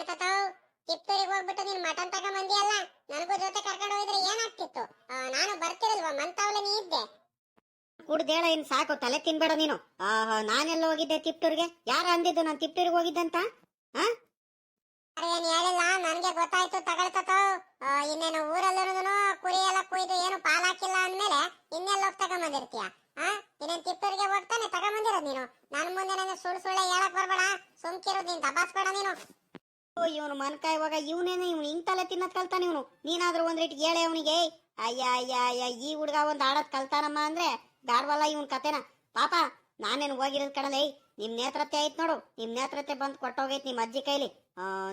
ಕಾಣ್ತತ ಕಿತ್ತೂರಿಗೆ ಹೋಗ್ಬಿಟ್ಟು ನೀನ್ ಮಟನ್ ತಗೊಂಬಂದಿಯಲ್ಲ ನನಗೂ ಜೊತೆ ಕರ್ಕೊಂಡು ಹೋಗಿದ್ರೆ ಏನಾಗ್ತಿತ್ತು? ನಾನು ಬರ್ತಿರಲ್ವಾ? ಮಂತಾವ್ಲ ನೀ ಇದ್ದೆ ಕುಡ್ದೇಳ ಇನ್ ಸಾಕು ತಲೆ ತಿನ್ಬೇಡ ನೀನು. ಆಹಾ ನಾನೆಲ್ಲ ಹೋಗಿದ್ದೆ ತಿಪ್ಟೂರ್ಗೆ? ಯಾರ ಅಂದಿದ್ದು ನಾನು ತಿಪ್ಟೂರ್ಗೆ ಹೋಗಿದ್ದಂತ? ಏನ್ ಹೇಳಿಲ್ಲ ನನ್ಗೆ ಗೊತ್ತಾಯ್ತು ತಗೊಳ್ತತ. ಇನ್ನೇನು ಊರಲ್ಲೂ ಕುರಿ ಎಲ್ಲ ಕುಯ್ದು ಏನು ಪಾಲಾಕಿಲ್ಲ ಅಂದ್ಮೇಲೆ ಇನ್ನೆಲ್ಲ ಹೋಗಿ ತಗೊಂಬಂದಿರ್ತೀಯ ಇನ್ನೇನ್ ತಿಪ್ಪೂರಿಗೆ ಹೋಗ್ತಾನೆ ತಗೊಂಬಂದಿರೋದ್ ನೀನು? ನನ್ ಮುಂದೆ ಸುಳ್ ಸುಳ್ಳು ಸುಳ್ಳೆ ಹೇಳಕ್ ಬರ್ಬೇಡ. ಸುಮ್ಕಿರೋದ್ ನೀನ್ ದಬಾಸ್ಬೇಡ ನೀನು. ಇವನು ಮನ್ಕಾಯ್ ಇವಾಗ ಇವನೇನು ಇವ್ನು ಹಿಂಗ್ ತಲೆ ತಿನ್ನದ್ ಕಲ್ತಾನ ಇವನು. ನೀನಾದ್ರೂ ಒಂದ್ ರೇಟ್ ಹೇಳೆ ಅವನಿಗೆ ಅಯ್ಯ ಅಯ್ಯ ಅಯ್ಯ ಈ ಹುಡ್ಗ ಒಂದ್ ಆಡದ್ ಕಲ್ತಾನಮ್ಮ ಅಂದ್ರೆ ಬ್ಯಾಡ್ವಲ್ಲ ಇವನ್ ಕತೆನ ಪಾಪ ನಾನೇನು ಹೋಗಿರೋದ್ ಕಣಲೇ ನಿಮ್ ನೇತ್ರತೆ ಆಯ್ತು ನೋಡು ನಿಮ್ ನೇತ್ರತೆ ಬಂದ್ ಕೊಟ್ಟೋಗೈತ್ ನಿಮ್ ಅಜ್ಜಿ ಕೈಲಿ.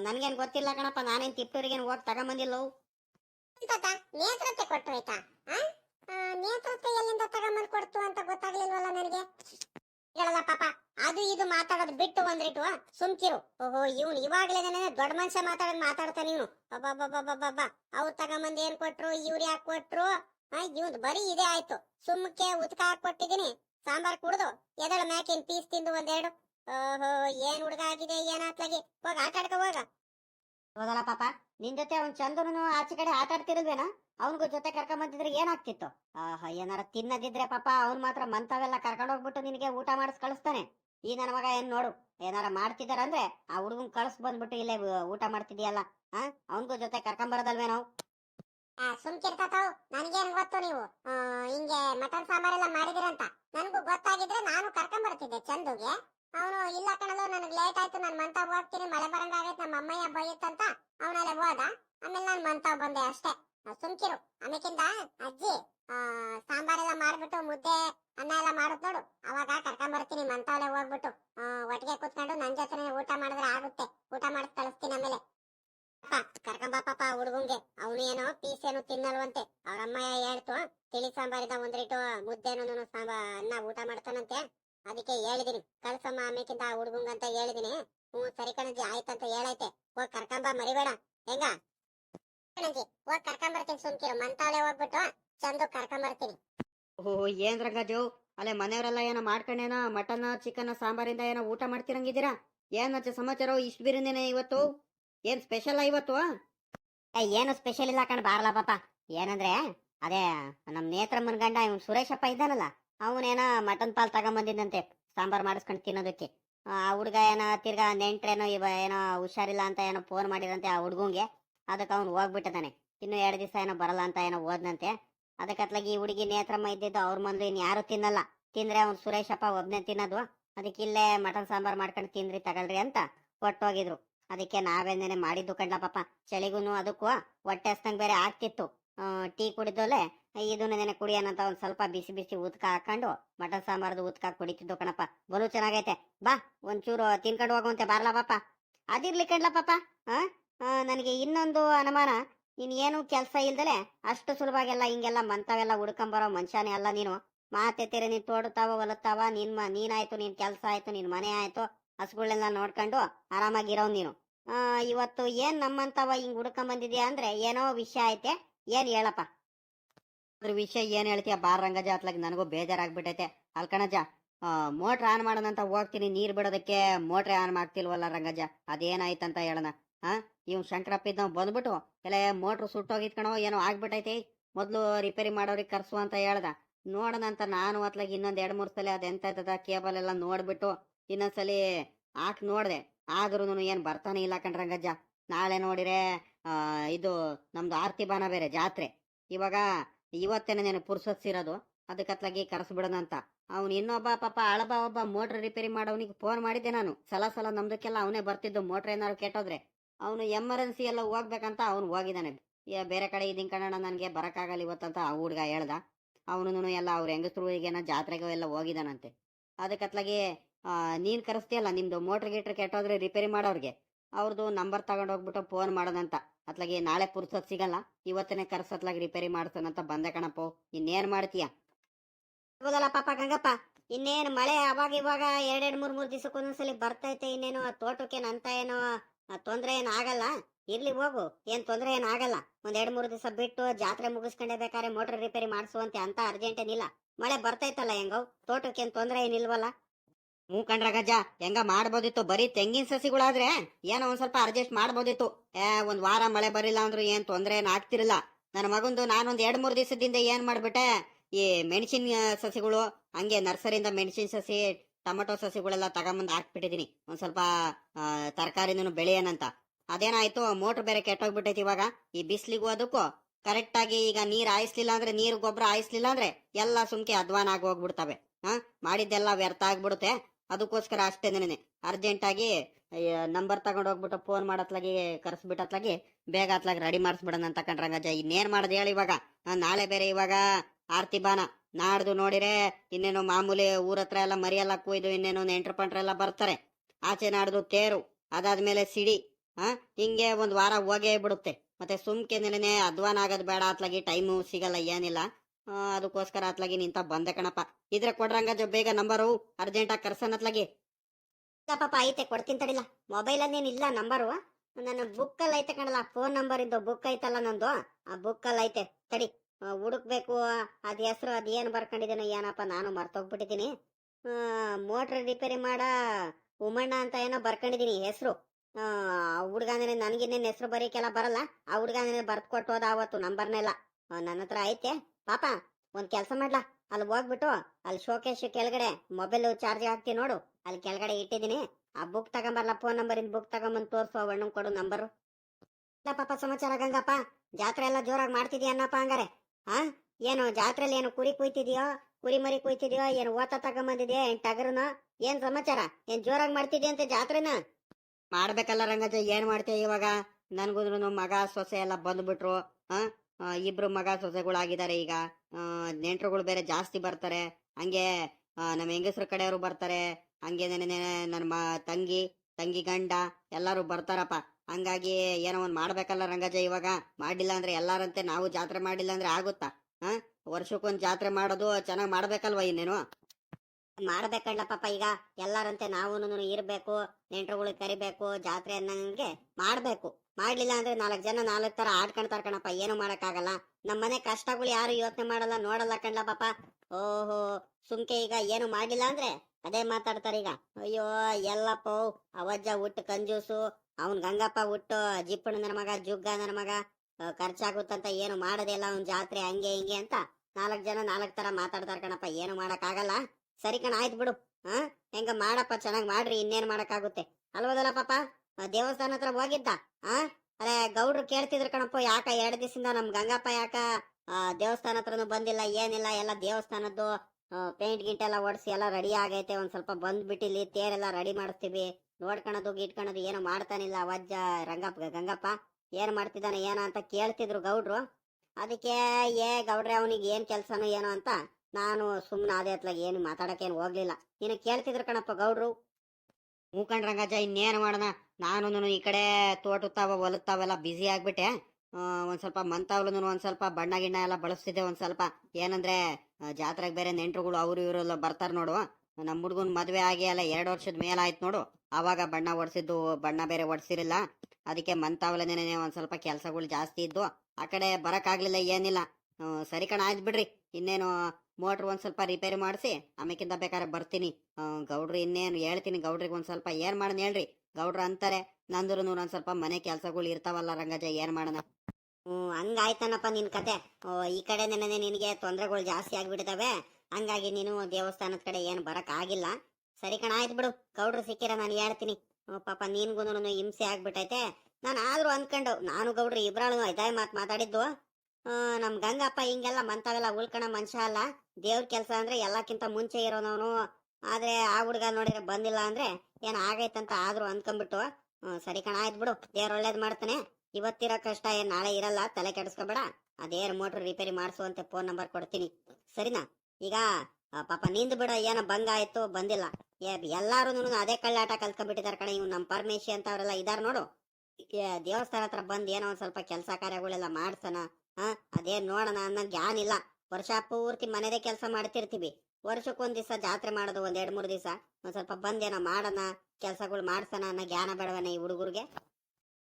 ನನ್ಗೇನ್ ಗೊತ್ತಿಲ್ಲ ಕಣಪ್ಪ ನಾನೇನ್ ತಿಪ್ಪೂರಿಗೇನ್ ಹೋಗಿ ತಗೊಂಬಂದಿಲ್ಲವು ನೇತ್ರತೆ ಕೊಟ್ಟು ಹೋಯ್ತಾ ಆ? ಆ, ನೇತ್ರತೆ ಎಲ್ಲಿಂದ ತಗೊಂಬಂದ್ ಕೊಡ್ತು ಅಂತ ಗೊತ್ತಾಗ್ಲಿಲ್ವಲ್ಲ ನನಗೆ? ಹೇಳಲ್ಲ ಪಾಪ. ಅದು ಇದು ಮಾತಾಡೋದು ಬಿಟ್ಟು ಒಂದ್ರಿಟ್ಟು ಸುಮ್ಕಿರು. ಓಹೋ, ಇವ್ನು ಇವಾಗ್ಲೇ ದೊಡ್ಡ ಮನುಷ್ಯ ಮಾತಾಡೋದ್ ಮಾತಾಡ್ತಾನೆ ಇವನು. ಅಬ್ಬಬ್ಬಬ್ಬಬ್ಬಬ್ಬ ಅವ್ರು ತಗೊಂಬಂದ್ ಏನ್ ಕೊಟ್ರು? ಇವ್ರು ಯಾಕೆ ಕೊಟ್ರು? ಇವ್ನ್ ಬರೀ ಇದೇ ಆಯ್ತು. ಸುಮ್ಕೆ ಉತ್ಕ ಕೊಟ್ಟಿದೀನಿ. ಸಾಂಬಾರ್ ಕುಡ್ದು, ಎದಳ ಮ್ಯಾಕಿನ್ ಪೀಸ್ ತಿಂದು ಒಂದೆರಡು. ಓಹೋ, ಏನ್ ಹುಡುಗ ಆಗಿದೆ, ಏನಾತ್ಲಾಗಿ? ಹೋಗ ಆಟ ಆಡ್ಕೊ ಹೋಗ. ಹೌದಲ್ಲ ಪಾಪ? ನಿನ್ ಜೊತೆ ಅವ್ನ್ ಚಂದ್ರನು ಆಚೆ ಕಡೆ ಆಟ ಆಡ್ತಿರಲ್ವೇನ ಅವನಿಗೂ ಜೊತೆ ಕರ್ಕೊಂಡ್ ಬಂದಿದ್ರೆ ಏನಾಗ್ತಿತ್ತು? ಆಹಾ, ಏನಾರ ತಿನ್ನದಿದ್ರೆ ಪಾಪ ಅವ್ನ್ ಮಾತ್ರ ಮಂತವೆಲ್ಲ ಕರ್ಕೊಂಡ್ ಹೋಗ್ಬಿಟ್ಟು ನಿನಗೆ ಊಟ ಮಾಡಿಸ್ ಕಳಿಸ್ತಾನೆ. ಈ ನನ್ನ ಮಗ ಏನ್ ನೋಡು, ಏನಾರ ಮಾಡ್ತಿದಾರ ಅಂದ್ರೆ ಆ ಹುಡುಗನ್ ಕಳ್ಸ್ ಬಂದ್ಬಿಟ್ಟು ಇಲ್ಲೇ ಊಟ ಮಾಡ್ತಿದ್ಯಲ್ಲ, ಆ? ಅವನಿಗೂ ಜೊತೆ ಕರ್ಕೊಂಡ್ ಬರೋದಲ್ವೇ ನಾವು ಸುಮ್ಕಿರ್ತಾವ್ ನನ್ಗೇನ್ ಗೊತ್ತು ನೀವು? ಹಿಂಗೆ ಮಟನ್ ಸಾಂಬಾರೆಲ್ಲ ಮಾಡಿದಿರಂತ ನನ್ಗೂ ಗೊತ್ತಾಗಿದ್ರೆ ನಾನು ಕರ್ಕೊಂಡ್ ಬರ್ತಿದ್ದೆ ಚಂದುಗೆ. ಅವನು ಇಲ್ಲ ಕಣಲು ನನಗೆ ಲೇಟ್ ಆಯ್ತು ನಾನು ಮಂತ ಹೋಗ್ತೀನಿ ಮಳೆ ಬರಂಗಾಗೈತೆ ನಮ್ಮ ಅಮ್ಮಯ್ಯ ಬೈಯುತ್ತಂತ ಅವನಲ್ಲೇ ಹೋದ. ಆಮೇಲೆ ನಾನು ಮಂತ ಬಂದೆ ಅಷ್ಟೇ. ಸುಮ್ಕಿರು. ಆಮೇಕಿಂದ ಅಜ್ಜಿ ಆ, ಸಾಂಬಾರೆಲ್ಲ ಮಾಡ್ಬಿಟ್ಟು ಮುದ್ದೆ ಅನ್ನ ಎಲ್ಲ ಮಾಡುತ್ ನೋಡು. ಅವಾಗ ಕರ್ಕೊಂಡ್ ಬರ್ತೀನಿ ಮಂತಾವಲೆ ಹೋಗ್ಬಿಟ್ಟು. ಒಟ್ಟಿಗೆ ಕುತ್ಕೊಂಡು ನನ್ ಜೊತೆ ಊಟ ಮಾಡಿದ್ರೆ ಆಗುತ್ತೆ. ಊಟ ಮಾಡಿ ಕಳಿಸ್ತೀನಿ ಆಮೇಲೆ. ಕರ್ಕೊಂಬ ಪಾಪ ಹುಡುಗಂಗೆ. ಅವನು ಏನೋ ಪೀಸ್ ಏನು ತಿನ್ನಲ್ವಂತೆ. ಅವ್ರ ಅಮ್ಮ ಹೇಳ್ತು ತಿಳಿ ಸಾಂಬಾರಿದ ಒಂದ್ರಿಟ್ಟು ಮುದ್ದೆ ಸಾಂಬಾರ್ ಅನ್ನ ಊಟ ಮಾಡ್ತಾನಂತೆ. ಅದಕ್ಕೆ ಹೇಳಿದೀನಿ. ಕಳ್ಸಮ್ಮ ಆಮೇಕಿಂತ ಆ ಹುಡುಗಂಗಂತ ಹೇಳಿದೀನಿ. ಹ್ಞೂ, ಸರಿ ಕಣಜಿ ಆಯ್ತಂತ ಹೇಳೈತೆ. ಹೋಗಿ ಕರ್ಕೊಂಬ, ಮರಿಬೇಡ. ಹೆಂಗ? ಕಣಜಿ ಹೋಗ್ ಕರ್ಕೊಂಬರ್ತೀನಿ ಸುಮ್ಕಿರು. ಮಂತಾಳೆ ಹೋಗ್ಬಿಟ್ಟು ಚಂದು ಕರ್ಕೊಂಬರ್ತೀನಿ. ಓಹೋ ಏನ್ ರಂಗಜು ಅಲ್ಲೇ ಮನೆಯವರೆಲ್ಲ ಏನೋ ಮಾಡ್ಕೊಂಡೇನೋ ಮಟನ್, ಚಿಕನ್, ಸಾಂಬಾರಿಂದ ಏನೋ ಊಟ ಮಾಡ್ತಿರಂಗಿದ್ದೀರಾ? ಏನ್ ಅಜ್ಜ ಸಮಾಚಾರ? ಇಷ್ಟು ಬಿರಿಂದೇನೆ ಇವತ್ತು? ಏನ್ ಸ್ಪೆಷಲ್ ಇವತ್ತು? ಏನು ಸ್ಪೆಷಲ್ ಇಲ್ಲ ಕಣ್ ಬಾರಲ್ಲ ಪಾಪ. ಏನಂದ್ರೆ, ಅದೇ ನಮ್ ನೇತ್ರಮ್ಮನ ಗಂಡ, ಇವ್ನು ಸುರೇಶಪ್ಪ ಇದ್ದಾನಲ್ಲ ಅವನೇನ ಮಟನ್ ಪಾಲ್ ತಗೊಂಬಂದಿದ್ದಂತೆ ಸಾಂಬಾರ್ ಮಾಡಿಸ್ಕೊಂಡು ತಿನ್ನೋದಕ್ಕೆ. ಆ ಹುಡುಗ ಏನೋ ತಿರ್ಗಾ ನೆಂಟ್ರೇನೋ ಇವ ಏನೋ ಹುಷಾರಿಲ್ಲ ಅಂತ ಏನೋ ಫೋನ್ ಮಾಡಿದಂತೆ ಆ ಹುಡುಗಂಗೆ. ಅದಕ್ಕೆ ಅವ್ನು ಹೋಗ್ಬಿಟ್ಟಿದ್ದಾನೆ. ಇನ್ನು ಎರಡು ದಿವಸ ಏನೋ ಬರಲ್ಲ ಅಂತ ಏನೋ ಹೋದ್ನಂತೆ. ಅದಕ್ಕೆ ಅತ್ಲಾಗಿ ಈ ಹುಡುಗಿ ನೇತ್ರಮ್ಮ ಇದ್ದಿದ್ದು ಅವ್ರ ಮಂದು ಇನ್ನು ಯಾರು ತಿನ್ನಲ್ಲ. ತಿಂದ್ರೆ ಅವ್ನು ಸುರೇಶಪ್ಪ ಒಬ್ನೇ ತಿನ್ನೋದು. ಅದಕ್ಕೆ ಇಲ್ಲೇ ಮಟನ್ ಸಾಂಬಾರ್ ಮಾಡ್ಕೊಂಡು ತಿಂದ್ರಿ ತಗೊಳ್ರಿ ಅಂತ ಕೊಟ್ಟೋಗಿದ್ರು ಅದಕ್ಕೆ ನಾವೇನೇನೆ ಮಾಡಿದ್ದು ಕಂಡ್ಲ ಪಾಪ. ಚಳಿಗೂನು ಅದಕ್ಕೂ ಹೊಟ್ಟೆ ಹಸ್ತಂಗೆ ಬೇರೆ ಆಗ್ತಿತ್ತು. ಟೀ ಕುಡಿದೋಲೆ ಇದನ್ನ ನೆನೆ ಕುಡಿಯೋಣಂತ ಒಂದ್ ಸ್ವಲ್ಪ ಬಿಸಿ ಬಿಸಿ ಉತ್ಕ ಹಾಕೊಂಡು ಮಟನ್ ಸಾಂಬಾರ್ದು ಉತ್ಕ ಕುಡಿತಿದ್ದು ಕಣಪ್ಪ. ಬಲು ಚೆನ್ನಾಗೈತೆ. ಬಾ, ಒಂಚೂರು ತಿನ್ಕೊಂಡು ಹೋಗುವಂತೆ ಬಾರ್ಲಾ ಪಾಪ. ಅದಿರ್ಲಿ ಕಣ್ಲ ಪಾಪ. ನನಗೆ ಇನ್ನೊಂದು ಅನುಮಾನ. ನೀನ್ ಏನು ಕೆಲಸ ಇಲ್ದಲೆ ಅಷ್ಟು ಸುಲಭಾಗೆಲ್ಲ ಹಿಂಗೆಲ್ಲ ಮಂತವೆಲ್ಲ ಹುಡ್ಕೊಂಬರೋ ಮನುಷ್ಯನೇ ಅಲ್ಲ ನೀನು. ಮಾತೆತ್ತಿರ ನೀನ್ ತೋಡುತ್ತಾವ, ಒಲತ್ತಾವ, ನಿನ್ ಮ, ನೀನಾಯ್ತು, ನಿನ್ ಕೆಲಸ ಆಯ್ತು, ನಿನ್ ಮನೆ ಆಯ್ತು ಹಸುಗಳನ್ನೆಲ್ಲ ನೋಡ್ಕೊಂಡು ಆರಾಮಾಗಿರೋ ನೀನು. ಇವತ್ತು ಏನ್ ನಮ್ಮಂತವ ಹಿಂಗ್ ಹುಡ್ಕೊಂಡ್ ಬಂದಿದ್ಯಾ ಅಂದ್ರೆ ಏನೋ ವಿಷಯ ಐತೆ. ಏನ್ ಹೇಳಪ್ಪ? ಅದ್ರ ವಿಷಯ ಏನ್ ಹೇಳ್ತೀಯ? ಬಾರ್ ರಂಗಜ ಅತ್ಲಾಗ ನನಗೂ ಬೇಜಾರಾಗ್ಬಿಟ್ಟೈತೆ. ಅಲ್ಕಣಜ ಮೋಟ್ರ್ ಆನ್ ಮಾಡೋಣಂತ ಹೋಗ್ತೀನಿ, ನೀರ್ ಬಿಡೋದಕ್ಕೆ ಮೋಟ್ರ್ ಆನ್ ಮಾಡ್ತಿಲ್ವಲ್ಲ ರಂಗಜ? ಅದೇನಾಯ್ತಂತ ಹೇಳೋಣ ಹಾ ಇವ್ ಶಂಕರಪ್ಪ ಇದ್ನ ಬಂದ್ಬಿಟ್ಟು ಎಲ್ಲ ಮೋಟ್ರ್ ಸುಟ್ಟೋಗಿತ್ ಕಣೋ ಏನೋ ಆಗ್ಬಿಟ್ಟೈತಿ? ಮೊದ್ಲು ರಿಪೇರಿ ಮಾಡೋರಿಗೆ ಕರ್ಸು ಅಂತ ಹೇಳ್ದ. ನೋಡೋಣಂತ ನಾನು ಅತ್ಲಾಗ ಇನ್ನೊಂದ್ ಎರಡ್ ಮೂರ್ ಸಲ ಅದೆಂತ ಕೇಬಲ್ ಎಲ್ಲ ನೋಡ್ಬಿಟ್ಟು ಇನ್ನೊಂದ್ಸಲಿ ಹಾಕ್ ನೋಡ್ದೆ. ಆದ್ರೂನು ಏನ್ ಬರ್ತಾನೆ ಇಲ್ಲ ಕಣ್ರಂಗಜ್ಜ ನಾಳೆ ನೋಡಿರೆ ಇದು ನಮ್ದು ಆರ್ತಿ ಬಾನ ಬೇರೆ ಜಾತ್ರೆ. ಇವಾಗ ಇವತ್ತೇನೆ ನೀನು ಪುರ್ಸೊತ್ಸಿರೋದು. ಅದಕ್ಕತ್ಲಾಗಿ ಕರೆಸ್ಬಿಡೋಣ ಅಂತ. ಅವ್ನು ಇನ್ನೊಬ್ಬ ಪಾಪ ಅಳಬ ಒಬ್ಬ ಮೋಟ್ರ್ ರಿಪೇರಿ ಮಾಡೋನಿಗೆ ಫೋನ್ ಮಾಡಿದ್ದೆ ನಾನು. ಸಲ ಸಲ ನಮ್ದಕ್ಕೆಲ್ಲ ಅವನೇ ಬರ್ತಿದ್ದು ಮೋಟ್ರ್ ಏನಾದ್ರು ಕೆಟ್ಟೋದ್ರೆ. ಅವನು ಎಮರ್ಜೆನ್ಸಿ ಎಲ್ಲ ಹೋಗ್ಬೇಕಂತ ಅವ್ನು ಹೋಗಿದ್ದಾನೆ. ಬೇರೆ ಕಡೆ ಇದ್ದೀನಿ ಕಣಣ್ಣ, ನನಗೆ ಬರಕ್ಕಾಗಲ್ಲ ಇವತ್ತಂತ ಆ ಹುಡುಗ ಹೇಳ್ದ. ಅವನು ಎಲ್ಲ ಅವ್ರ ಹೆಂಗಸ್ರುಗೇನ ಜಾತ್ರೆಗೆ ಎಲ್ಲ ಹೋಗಿದಾನಂತೆ ಅದಕ್ಕತ್ಲಾಗಿ ನೀನು ನೀನ್ ಕರೆಸ್ತೀಯಲ್ಲ ನಿಮ್ಮದು ಮೋಟ್ರ್ ಗೀಟ್ರ್ ಕೆಟ್ಟೋದ್ರೆ ರಿಪೇರಿ ಮಾಡೋರಿಗೆ. ಅವ್ರದ್ದು ನಂಬರ್ ತಗೊಂಡೋಗ್ಬಿಟ್ಟು ಫೋನ್ ಮಾಡೋದಂತ ಅತ್ಲಾಗಿ ನಾಳೆ ಪುರ್ಸೊತ್ ಸಿಗಲ್ಲ, ಇವತ್ತನೇ ಕರ್ಸತ್ಲಾಗಿ ರಿಪೇರಿ ಮಾಡ್ತಾನಂತ ಬಂದೆ ಕಣಪ್ಪ. ಇನ್ನೇನ್ ಮಾಡ್ತೀಯ? ಪಾಪ ಗಂಗಪ್ಪ. ಇನ್ನೇನು ಮಳೆ ಅವಾಗ ಇವಾಗ ಎರಡೆರಡು ಮೂರ್ ಮೂರ್ ದಿವಸಕ್ಕೊಂದೊಂದ್ಸಲಿ ಬರ್ತೈತೆ ಇನ್ನೇನು ತೋಟಕ್ಕೇನ್ ಅಂತ ಏನೋ ತೊಂದ್ರೆ ಏನ್ ಆಗಲ್ಲ? ಇರ್ಲಿ ಹೋಗು, ಏನ್ ತೊಂದ್ರೆ ಏನ್ ಆಗಲ್ಲ. ಒಂದ್ ಮೂರ್ ದಿವಸ ಬಿಟ್ಟು ಜಾತ್ರೆ ಮುಗಿಸ್ಕೊಂಡೇ ಬೇಕಾದ್ರೆ ಮೋಟರ್ ರಿಪೇರಿ ಮಾಡಿಸುವಂತೆ ಅಂತ ಅರ್ಜೆಂಟ್ ಏನಿಲ್ಲ. ಮಳೆ ಬರ್ತೈತಲ್ಲ ಹೆಂಗೋ ತೋಟಕ್ಕೇನ್ ತೊಂದ್ರೆ ಏನಿಲ್ವಲ್ಲ? ಹ್ಞೂ ಕಣ್ರ ಗಜ್ಜ, ಹೆಂಗ ಮಾಡ್ಬೋದಿತ್ತು? ಬರೀ ತೆಂಗಿನ ಸಸಿಗಳಾದ್ರೆ ಏನೋ ಒಂದ್ ಸ್ವಲ್ಪ ಅಡ್ಜಸ್ಟ್ ಮಾಡ್ಬೋದಿತ್ತು. ಏ, ಒಂದ್ ವಾರ ಮಳೆ ಬರಿಲ್ಲ ಅಂದ್ರೆ ಏನ್ ತೊಂದ್ರೆ ಏನ್ ಆಗ್ತಿರಲ್ಲ ನನ್ನ ಮಗಂದು ನಾನೊಂದ್ ಎರಡ್ ಮೂರ್ ದಿವಸದಿಂದ ಏನ್ ಮಾಡ್ಬಿಟ್ಟೆ, ಈ ಮೆಣಸಿನ ಸಸಿಗಳು, ಹಂಗೆ ನರ್ಸರಿಯಿಂದ ಮೆಣಸಿನ ಸಸಿ, ಟೊಮೆಟೊ ಸಸಿಗಳೆಲ್ಲ ತಗೊಂಬಂದು ಹಾಕ್ಬಿಟ್ಟಿದೀನಿ. ಒಂದ್ ಸ್ವಲ್ಪ ತರಕಾರಿನೂ ಬೆಳೆಯನಂತ. ಅದೇನಾಯ್ತು, ಮೋಟ್ರ್ ಬೇರೆ ಕೆಟ್ಟೋಗ್ಬಿಟ್ಟೈತಿ ಇವಾಗ. ಈ ಬಿಸಿಲಿಗೂ ಅದಕ್ಕೂ ಕರೆಕ್ಟ್ ಆಗಿ ಈಗ ನೀರ್ ಹಾಯಿಸ್ಲಿಲ್ಲ ಅಂದ್ರೆ, ನೀರು ಗೊಬ್ಬರ ಹಾಯಿಸ್ಲಿಲ್ಲ ಅಂದ್ರೆ ಎಲ್ಲ ಸುಮ್ಕೆ ಅಧ್ವಾನ ಆಗಿ ಹೋಗ್ಬಿಡ್ತವೆ ಹಾ? ಮಾಡಿದ್ದೆಲ್ಲ ವ್ಯರ್ಥ ಆಗ್ಬಿಡುತ್ತೆ. ಅದಕ್ಕೋಸ್ಕರ ಅಷ್ಟೇ ನೆನೆ ಅರ್ಜೆಂಟ್ ಆಗಿ ನಂಬರ್ ತಗೊಂಡು ಹೋಗ್ಬಿಟ್ಟು ಫೋನ್ ಮಾಡತ್ಲಾಗಿ, ಕರ್ಸ್ಬಿಟ್ಟತ್ಲಾಗಿ, ಬೇಗ ಹತ್ಲಾಗಿ ರೆಡಿ ಮಾಡಿಸ್ಬಿಡೋಣ ಅಂತ ಕಂಡ್ರಂಗಜ್ಜ ಇನ್ನೇನ್ ಮಾಡೋದು ಹೇಳಿ ಇವಾಗ? ನಾಳೆ ಬೇರೆ ಇವಾಗ. ಆರ್ತಿ ಬಾನ. ನಾಡ್ದು ನೋಡಿರೆ, ಇನ್ನೇನು ಮಾಮೂಲಿ ಊರ ಹತ್ರ ಎಲ್ಲ ಮರಿಯಲ್ಲ ಕುಯ್ದು, ಇನ್ನೇನು ನೆಂಟ್ರು ಪಂಟ್ರ ಎಲ್ಲ ಬರ್ತಾರೆ. ಆಚೆ ನಾಡ್ದು ತೇರು, ಅದಾದ್ಮೇಲೆ ಸಿಡಿ ಹಾ ಹಿಂಗೆ ಒಂದ್ ವಾರ ಹೋಗೇ ಬಿಡುತ್ತೆ. ಮತ್ತೆ ಸುಮ್ಕೆ ನೆನೆ ಅಧ್ವಾನ ಆಗೋದು ಬೇಡ ಅತ್ಲಾಗಿ ಟೈಮು ಸಿಗಲ್ಲ, ಏನಿಲ್ಲ. ಅದಕ್ಕೋಸ್ಕರ ಅತ್ಲಾಗಿ ನಿಂತ ಬಂದೆ ಕಣಪ್ಪ. ಇದ್ರೆ ಕೊಡ್ರಂಗಜ್ಜ ಬೇಗ ನಂಬರು ಅರ್ಜೆಂಟ್ ಆಗಿ ಕರ್ಸನ್ ಅತ್ಲಾಗಿ. ಪಾಪ ಐತೆ ಕೊಡ್ತೀನಿ ತಡಿಲ್ಲ ಮೊಬೈಲನ್ನೇನು ಇಲ್ಲ ನಂಬರು ನನ್ನ ಬುಕ್ಕಲ್ಲಿ ಐತೆ ಕಣಲ್ಲ ಫೋನ್ ನಂಬರ್ ಇದ್ದು ಬುಕ್ ಐತಲ್ಲ ನಂದು. ಆ ಬುಕ್ಕಲ್ಲಿ ಐತೆ. ತಡಿ ಆ, ಹುಡುಕ್ಬೇಕು ಅದ್ ಹೆಸರು ಅದ್ ಏನ್ ಬರ್ಕೊಂಡಿದ್ದೇನೋ ಏನಪ್ಪ ನಾನು ಮರ್ತೋಗ್ಬಿಟ್ಟಿದ್ದೀನಿ. ಮೋಟ್ರ್ ರಿಪೇರಿ ಮಾಡ ಉಮಣ್ಣ ಅಂತ ಏನೋ ಬರ್ಕೊಂಡಿದೀನಿ ಹೆಸರು. ಹುಡ್ಗನೇ ನನಗಿನ್ನೇನು ಹೆಸರು ಬರೀಕೆಲ್ಲ ಬರಲ್ಲ. ಆ ಹುಡ್ಗನೇ ಬರ್ತ್ ಕೊಟ್ಟೋದ ಅವತ್ತು ನಂಬರ್ನೆಲ್ಲ ನನ್ನ ಹತ್ರ ಐತೆ. ಪಾಪ, ಒಂದ್ ಕೆಲಸ ಮಾಡ್ಲಾ. ಅಲ್ಲಿ ಹೋಗ್ಬಿಟ್ಟು ಅಲ್ಲಿ ಶೋಕೇಶ್ ಕೆಳಗಡೆ ಮೊಬೈಲ್ ಚಾರ್ಜ್ ಹಾಕ್ತಿ ನೋಡು. ಅಲ್ಲಿ ಕೆಳಗಡೆ ಇಟ್ಟಿದ್ದೀನಿ. ಆ ಬುಕ್ ತಗೊಂಬರ್ಲ ಫೋನ್ ನಂಬರ್ ಇಂದ ಬುಕ್ ತಗೊಂಬಂದು ತೋರ್ಸು ಅಣ್ಣನ್ ಕೊಡು ನಂಬರ್ ಇಲ್ಲ ಪಾಪ, ಸಮಾಚಾರ ಗಂಗಪ್ಪ, ಜಾತ್ರೆ ಎಲ್ಲ ಜೋರಾಗಿ ಮಾಡ್ತಿದ್ಯಾ ಅನ್ನಪ್ಪ ಹಂಗಾರೆ. ಹಾ ಏನು, ಜಾತ್ರೆಲಿ ಏನು ಕುರಿ ಕುಯ್ತಿದ್ಯೋ, ಕುರಿ ಮರಿ ಕುಯ್ತಿದ್ಯೋ, ಏನು ಓತ ತಗೊಂಬಂದಿದ್ಯಾ, ಏನ್ ಟಗರ್ನ? ಏನ್ ಸಮಾಚಾರ? ಏನ್ ಜೋರಾಗಿ ಮಾಡ್ತಿದ್ಯಾ ಅಂತ ಜಾತ್ರೆನ? ಮಾಡ್ಬೇಕಲ್ಲ ರಂಗಜ್ಜ, ಏನ್ ಮಾಡ್ತೀಯ ಇವಾಗ? ನನ್ಗುದ್ರು ಮಗ, ಸೊಸೆ ಎಲ್ಲ ಬಂದ್ಬಿಟ್ರು. ಹಾ ಇಬ್ರು ಮಗ ಸೊಸೆಗಳಾಗಿದ್ದಾರೆ ಈಗ. ನೆಂಟರುಗಳು ಬೇರೆ ಜಾಸ್ತಿ ಬರ್ತಾರೆ. ಹಂಗೆ ನಮ್ಮ ಹೆಂಗಸ್ರ ಕಡೆಯವರು ಬರ್ತಾರೆ. ಹಂಗೆ ನೆನೆ ನನ್ನ ತಂಗಿ ತಂಗಿ ಗಂಡ ಎಲ್ಲಾರು ಬರ್ತಾರಪ್ಪ. ಹಂಗಾಗಿ ಏನೋ ಒಂದು ಮಾಡ್ಬೇಕಲ್ಲ ರಂಗಜ ಇವಾಗ. ಮಾಡಿಲ್ಲ ಅಂದ್ರೆ ಎಲ್ಲಾರಂತೆ ನಾವು ಜಾತ್ರೆ ಮಾಡಿಲ್ಲ ಅಂದ್ರೆ ಆಗುತ್ತಾ? ಹಾ ವರ್ಷಕ್ಕೊಂದು ಜಾತ್ರೆ ಮಾಡೋದು ಚೆನ್ನಾಗಿ ಮಾಡ್ಬೇಕಲ್ವ ಇನ್ನೇನು? ಮಾಡ್ಬೇಕಲ್ಲ ಪಾಪ ಈಗ. ಎಲ್ಲಾರಂತೆ ನಾವು ಇರ್ಬೇಕು ನೆಂಟ್ರುಗಳಿಗೆ ಕರಿಬೇಕು, ಜಾತ್ರೆ ಅನ್ನಂಗೆ ಮಾಡ್ಬೇಕು. ಮಾಡ್ಲಿಲ್ಲ ಅಂದ್ರೆ ನಾಲ್ಕು ಜನ ನಾಲ್ಕು ತರ ಆಡ್ಕೊಂಡ್ತಾರ ಕಣಪ್ಪ, ಏನು ಮಾಡಕ್ಕಾಗಲ್ಲ. ನಮ್ಮನೆ ಕಷ್ಟಗಳು ಯಾರು ಯೋಚನೆ ಮಾಡಲ್ಲ, ನೋಡಲ್ಲ ಕಣ್ಲ ಪಾಪ. ಓಹೋ, ಸುಮ್ಕೆ ಈಗ ಏನು ಮಾಡ್ಲಿಲ್ಲ ಅಂದ್ರೆ ಅದೇ ಮಾತಾಡ್ತಾರೆ ಈಗ. ಅಯ್ಯೋ, ಎಲ್ಲಪ್ಪ, ಅವಜ್ಜ ಹುಟ್ಟು ಕಂಜೂಸು, ಅವನ್ ಗಂಗಪ್ಪ ಹುಟ್ಟು ಜಿಪ್ಪಣ ನನ್ನ ಮಗ ಜುಗ್ಗ ನನ್ನ ಮಗ ಖರ್ಚಾಗುತ್ತಂತ ಏನು ಮಾಡೋದಿಲ್ಲ ಅವ್ನ್ ಜಾತ್ರೆ ಹಂಗೆ ಹಿಂಗೆ ಅಂತ ನಾಲ್ಕು ಜನ ನಾಲ್ಕು ತರ ಮಾತಾಡ್ತಾರ ಕಣಪ್ಪ, ಏನು ಮಾಡಕ್ಕಾಗಲ್ಲ. ಸರಿ ಕಣ, ಆಯ್ತು ಬಿಡು. ಹಾ ಹೆಂಗ ಮಾಡಪ್ಪ, ಚೆನ್ನಾಗ್ ಮಾಡ್ರಿ, ಇನ್ನೇನ್ ಮಾಡಕ್ಕಾಗುತ್ತೆ. ಅಲ್ವದಲ್ಲ ಪಾಪ? ದೇವಸ್ಥಾನ ಹತ್ರ ಹೋಗಿದ್ದ ಅದೇ ಗೌಡ್ರು ಕೇಳ್ತಿದ್ರು ಕಣಪ್ಪ, ಯಾಕ ಎರಡ್ ದಿವಸದಿಂದ ನಮ್ ಗಂಗಪ್ಪ ಯಾಕ ದೇವಸ್ಥಾನ ಹತ್ರನು ಬಂದಿಲ್ಲ, ಏನಿಲ್ಲ, ಎಲ್ಲ ದೇವಸ್ಥಾನದ್ದು ಪೇಂಟ್ ಗಿಂಟ್ ಎಲ್ಲ ಒಡ್ಸಿ ಎಲ್ಲ ರೆಡಿ ಆಗೈತೆ, ಒಂದ್ ಸ್ವಲ್ಪ ಬಂದ್ಬಿಟ್ಟಿಲ್ಲಿ ತೇರೆಲ್ಲ ರೆಡಿ ಮಾಡಿಸ್ತೀವಿ. ನೋಡ್ಕೊಳೋದು ಗಿಟ್ಕೊಳೋದು ಏನು ಮಾಡ್ತಾನಿಲ್ಲ ವಜ್ಜ ರಂಗಪ್ಪ, ಗಂಗಪ್ಪ. ಏನ್ ಮಾಡ್ತಿದ್ದಾನೆ, ಏನ ಅಂತ ಕೇಳ್ತಿದ್ರು ಗೌಡ್ರು. ಅದಕ್ಕೆ, ಏ ಗೌಡ್ರೆ, ಅವನಿಗೆ ಏನ್ ಕೆಲ್ಸನೋ ಏನೋ ಅಂತ, ನಾನು ಸುಮ್ಮನೆ ಅದೇ ಅತ್ಲಾಗ ಏನು ಮಾತಾಡಕ್ಕೇನು ಹೋಗ್ಲಿಲ್ಲ. ನೀನು ಕೇಳ್ತಿದ್ರು ಕಣಪ್ಪ ಗೌಡ್ರು. ಮೂಕಂಡ್ ರಂಗಜ್ಜ ಇನ್ನೇನು ಮಾಡೋಣ? ನಾನು ಈ ಕಡೆ ತೋಟುತ್ತಾವ ಹೊಲುತ್ತಾವೆಲ್ಲ ಬ್ಯುಸಿ ಆಗ್ಬಿಟ್ಟೆ. ಒಂದು ಸ್ವಲ್ಪ ಮಂತಾವ್ಲನು ಒಂದ್ ಸ್ವಲ್ಪ ಬಣ್ಣ ಗಿಣ್ಣ ಎಲ್ಲ ಬಳಸ್ತಿದ್ದೆ ಒಂದ್ ಸ್ವಲ್ಪ. ಏನಂದ್ರೆ ಜಾತ್ರೆಗೆ ಬೇರೆ ನೆಂಟ್ರುಗಳು ಅವ್ರು ಇವರೆಲ್ಲ ಬರ್ತಾರ ನೋಡು. ನಮ್ಮ ಹುಡ್ಗನ್ ಮದ್ವೆ ಆಗಿ ಎಲ್ಲ ಎರಡು ವರ್ಷದ ಮೇಲೆ ಆಯ್ತು ನೋಡು. ಆವಾಗ ಬಣ್ಣ ಒಡ್ಸಿದ್ದು, ಬಣ್ಣ ಬೇರೆ ಹೊಡ್ಸಿರಿಲ್ಲ ಅದಕ್ಕೆ ಮಂತಾವಲನೇನೆ ಒಂದ್ ಸ್ವಲ್ಪ ಕೆಲ್ಸಗಳು ಜಾಸ್ತಿ ಇದ್ದು ಆ ಕಡೆ ಬರಕ್ ಆಗ್ಲಿಲ್ಲ ಏನಿಲ್ಲ ಸರಿ ಕಣ, ಆಯ್ತು ಬಿಡ್ರಿ. ಇನ್ನೇನು ಮೋಟ್ರ್ ಒಂದು ಸ್ವಲ್ಪ ರಿಪೇರಿ ಮಾಡಿಸಿ ಆಮೇಕಿಂದ ಬೇಕಾದ್ರೆ ಬರ್ತೀನಿ. ಗೌಡ್ರು ಇನ್ನೇನು ಹೇಳ್ತೀನಿ ಗೌಡ್ರಿಗೆ ಒಂದು ಸ್ವಲ್ಪ ಏನ್ ಮಾಡೋಣ ಹೇಳ್ರಿ. ಗೌಡ್ರು ಅಂತಾರೆ ನಂದ್ರು ಒಂದ್ ಸ್ವಲ್ಪ ಮನೆ ಕೆಲ್ಸಗಳು ಇರ್ತಾವಲ್ಲ ರಂಗಜ, ಏನ್ ಮಾಡೋಣ ಹ್ಞೂ ಹಂಗಾಯ್ತಾನಪ್ಪ ನಿನ್ ಕತೆ. ಈ ಕಡೆ ನೆನೆ ನಿನಗೆ ತೊಂದರೆಗಳು ಜಾಸ್ತಿ ಆಗ್ಬಿಡ್ತವೆ. ಹಂಗಾಗಿ ನೀನು ದೇವಸ್ಥಾನದ ಕಡೆ ಏನು ಬರಕ್ ಆಗಿಲ್ಲ. ಸರಿ ಕಣ, ಆಯ್ತು ಬಿಡು. ಗೌಡ್ರು ಸಿಕ್ಕಿರ ನಾನು ಹೇಳ್ತೀನಿ. ಪಾಪ ನೀನ್ಗೂ ಹಿಂಸೆ ಆಗ್ಬಿಟ್ಟೈತೆ. ನಾನು ಆದ್ರೂ ಅನ್ಕೊಂಡು, ನಾನು ಗೌಡ್ರು ಇಬ್ರಾಳು ಇದೇ ಮಾತು ಮಾತಾಡಿದ್ದು. ನಮ್ ಗಂಗಪ್ಪ ಹಿಂಗೆಲ್ಲ ಮಂತಾವೆಲ್ಲ ಉಳ್ಕಣ ಮನುಷ್ಯ ಅಲ್ಲ. ದೇವ್ರ ಕೆಲಸ ಅಂದ್ರೆ ಎಲ್ಲಕ್ಕಿಂತ ಮುಂಚೆ ಇರೋನವನು. ಆದ್ರೆ ಆ ಹುಡುಗ ನೋಡಿದ್ರೆ ಬಂದಿಲ್ಲ ಅಂದ್ರೆ ಏನ್ ಆಗೈತಂತ ಆದ್ರೂ ಅನ್ಕೊಂಡ್ಬಿಟ್ಟು ಸರಿ ಕಣ, ಆಯ್ತು ಬಿಡು. ದೇವ್ರ ಒಳ್ಳೇದ್ ಮಾಡ್ತಾನೆ. ಇವತ್ತಿರೋ ಕಷ್ಟ ಏನ್ ನಾಳೆ ಇರಲ್ಲ, ತಲೆ ಕೆಡಿಸ್ಕೋಬೇಡ. ಅದೇನ್ ಮೋಟ್ರ್ ರಿಪೇರಿ ಮಾಡಿಸುವಂತೆ ಫೋನ್ ನಂಬರ್ ಕೊಡ್ತೀನಿ. ಸರಿನಾ? ಈಗ ಪಾಪ ನಿಂದು ಬಿಡ, ಏನೋ ಭಂಗ ಆಯ್ತು, ಬಂದಿಲ್ಲ. ಎಲ್ಲಾರು ಅದೇ ಕಳ್ಳಾಟ ಕಲ್ತ್ಕೊಂಡ್ಬಿಟ್ಟಿದಾರ ಕಣ ಇವ್ ನಮ್ ಪರಮೇಶಿ ಅಂತ ಅವರೆಲ್ಲ ಇದಾರ ನೋಡು. ದೇವಸ್ಥಾನ ಹತ್ರ ಬಂದ್ ಏನೋ ಒಂದ್ ಸ್ವಲ್ಪ ಕೆಲಸ ಕಾರ್ಯಗಳೆಲ್ಲ ಮಾಡ್ಸನ ಹಾ ಅದೇನ್ ನೋಡೋಣ ಅನ್ನೋ ಜ್ಞಾನ ಇಲ್ಲ. ವರ್ಷ ಪೂರ್ತಿ ಮನೆದೇ ಕೆಲಸ ಮಾಡ್ತಿರ್ತೀವಿ. ವರ್ಷಕ್ಕೊಂದ್ ದಿವಸ ಜಾತ್ರೆ ಮಾಡೋದು ಒಂದ್ ಎರಡ್ ಮೂರ್ ದಿವಸ. ಒಂದ್ ಸ್ವಲ್ಪ ಬಂದೇನೋ ಮಾಡೋಣ, ಕೆಲಸಗಳು ಮಾಡ್ಸಣ ಅನ್ನೋ ಜ್ಞಾನ ಬೇಡವನ ಈ ಹುಡುಗರಿಗೆ.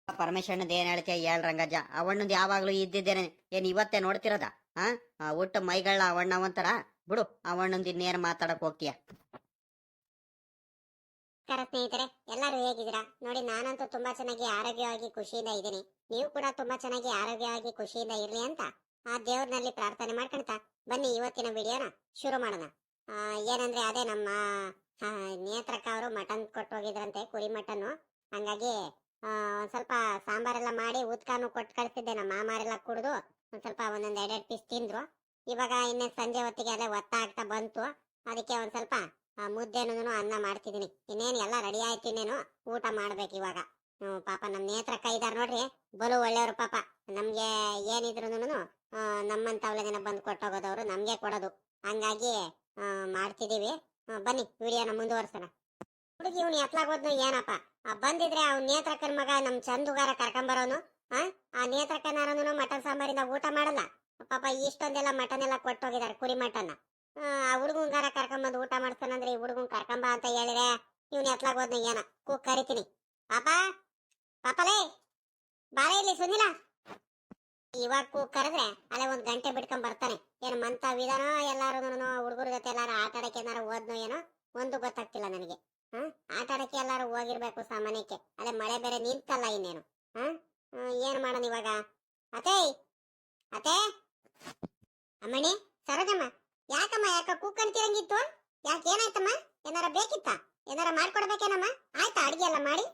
ಪರಮೇಶ್ವರನ ಏನ್ ಹೇಳ್ತೀಯ ಹೇಳ್ ರಂಗಜ್ಜ. ಅವಣ್ಣದ್ ಯಾವಾಗ್ಲೂ ಇದ್ದಿದ್ದೇನೆ. ಏನ್ ಇವತ್ತೇ ನೋಡ್ತಿರೋದ? ಹಾ ಒಟ್ಟು ಮೈಗಳ ಅವಣ್ಣ ಒಂಥರ. ಬಿಡು ಅವಣ್ಣಂದ್ ಇನ್ನೇನ್ ಮಾತಾಡಕ್ ಹೋಗ್ತೀಯ? ನಮಸ್ಕಾರ ಸ್ನೇಹಿತರೆ, ಎಲ್ಲರೂ ಹೇಗಿದ್ದೀರಾ? ನೋಡಿ, ನಾನಂತೂ ತುಂಬಾ ಚೆನ್ನಾಗಿ ಆರೋಗ್ಯವಾಗಿ, ಖುಷಿಯಿಂದ ಇದ್ದೀನಿ. ನೀವು ಕೂಡ ತುಂಬಾ ಚೆನ್ನಾಗಿ ಆರೋಗ್ಯವಾಗಿ, ಖುಷಿಯಿಂದ ಇರಲಿ ಅಂತ ಆ ದೇವ್ರನಲ್ಲಿ ಪ್ರಾರ್ಥನೆ ಮಾಡ್ಕೊಂತ ಬನ್ನಿ, ಇವತ್ತಿನ ವಿಡಿಯೋನ ಶುರು ಮಾಡೋಣ. ಏನಂದ್ರೆ ಅದೇ ನಮ್ಮ ನಿಯಂತ್ರಕ ಅವರು ಮಟನ್ ಕೊಟ್ಟು ಹೋಗಿದ್ರಂತೆ ಕುರಿ ಮಟನ್ ಹಂಗಾಗಿ ಒಂದ್ ಸ್ವಲ್ಪ ಸಾಂಬಾರೆಲ್ಲ ಮಾಡಿ ಉತ್ಕಾನು ಕೊಟ್ಟು ಕಳಿಸಿದ್ದೆ, ನಮ್ಮ ಮಾಮಾರೆಲ್ಲ ಕುಡಿದು ಒಂದ್ ಸ್ವಲ್ಪ ಒಂದೊಂದ್ ಎರಡೆರಡು ಪೀಸ್ ತಿಂದ್ರು. ಇವಾಗ ಇನ್ನೇ ಸಂಜೆ ಹೊತ್ತಿಗೆ ಅದೇ ಒತ್ತ ಆಗ್ತಾ ಬಂತು. ಅದಕ್ಕೆ ಒಂದ್ ಸ್ವಲ್ಪ ಮುದ್ದೆನೂ ಅನ್ನ ಮಾಡ್ತಿದ್ದೀನಿ. ಇನ್ನೇನು ಎಲ್ಲ ರೆಡಿ ಆಯ್ತು ಇನ್ನೇನು ಊಟ ಮಾಡ್ಬೇಕು ಇವಾಗ. ಪಾಪ ನಮ್ ನೇತ್ರಕ್ಕ ಇದಾರ ನೋಡ್ರಿ, ಬಲು ಒಳ್ಳೆಯವರು ಪಾಪ. ನಮ್ಗೆ ಏನಿದ್ರು ನಮ್ಮಂತವ್ಲೆ ದಿನ ಬಂದು ಕೊಟ್ಟೋಗೋದವ್ರು ನಮ್ಗೆ ಕೊಡೋದು. ಹಂಗಾಗಿ ಮಾಡ್ತಿದೀವಿ. ಬನ್ನಿ, ವಿಡಿಯೋನ ಮುಂದುವರ್ಸೋಣ. ಹುಡುಗಿ ಇವ್ನು ಎತ್ಲಾಗೋದ್ನು ಏನಪ್ಪ? ಬಂದಿದ್ರೆ ಅವ್ನ ನೇತ್ರಕ್ಕನ ಮಗ, ನಮ್ ಚಂದುಗಾರ ಕರ್ಕೊಂಬರೋನು, ಆ? ನೇತ್ರಕ್ಕನಾರನು ಮಟನ್ ಸಾಂಬಾರಿಂದ ಊಟ ಮಾಡಲ್ಲ? ಪಾಪ ಇಷ್ಟೊಂದೆಲ್ಲ ಮಟನ್ ಎಲ್ಲ ಕೊಟ್ಟೋಗಿದಾರೆ ಕುರಿ ಮಟನ್ ಆ ಹುಡುಗಂಗಾರ ಕರ್ಕೊಂಬಂದು ಊಟ ಮಾಡ್ತಾನಂದ್ರೆ ಈ ಹುಡುಗನ್ ಕರ್ಕೊಂಬ ಅಂತ ಹೇಳಿದ್ರೆ ಇವ್ನ ಎತ್ಲಾಗೋದ್ನ ಏನ? ಕೂಗ್ ಕರಿತೀನಿ. ಪಾಪ, ಪಾಪಲೇ ಬಾಳೆ ಇಲ್ಲಿ ಸುನಿಲ. ಇವಾಗ ಕೂಗ್ ಕರೆದ್ರೆ ಅಲ್ಲೇ ಒಂದ್ ಗಂಟೆ ಬಿಟ್ಕೊಂಡ್ ಬರ್ತಾನೆ. ಏನ್ ಮಂತ ವಿಧಾನ ಎಲ್ಲಾರು ಹುಡುಗರ ಜೊತೆ ಎಲ್ಲಾರು ಆಟ ಆಡಕ್ಕೆ ಏನಾರು ಹೋದ್ನೋ ಏನೋ ಒಂದು ಗೊತ್ತಾಗ್ತಿಲ್ಲ ನನಗೆ. ಹ, ಆಟ ಆಡಕ್ಕೆ ಎಲ್ಲಾರು ಹೋಗಿರ್ಬೇಕು ಸಾಮಾನ್ಯಕ್ಕೆ. ಅಲ್ಲೇ ಮಳೆ ಬೇರೆ ನಿಂತಲ್ಲ ಇನ್ನೇನು. ಹ ಏನ್ ಮಾಡೋಣ ಇವಾಗ? ಅತೇ ಅತೇ, ಅಮ್ಮಣಿ, ಸರೋಜಮ್ಮ. ಯಾಕಮ್ಮ, ಯಾಕ ಕೂಕಂತಿರಂಗಿತ್ತು? ಯಾಕೆ ಏನಾಯ್ತಮ್ಮ? ಏನಾರ ಬೇಕಿತ್ತ? ಏನಾರ ಮಾಡ್ಕೊಡ್ಬೇಕೇನಮ್ಮ? ಆಯ್ತಾ, ಅಡಿಗೆ ಎಲ್ಲ ಮಾಡಿ?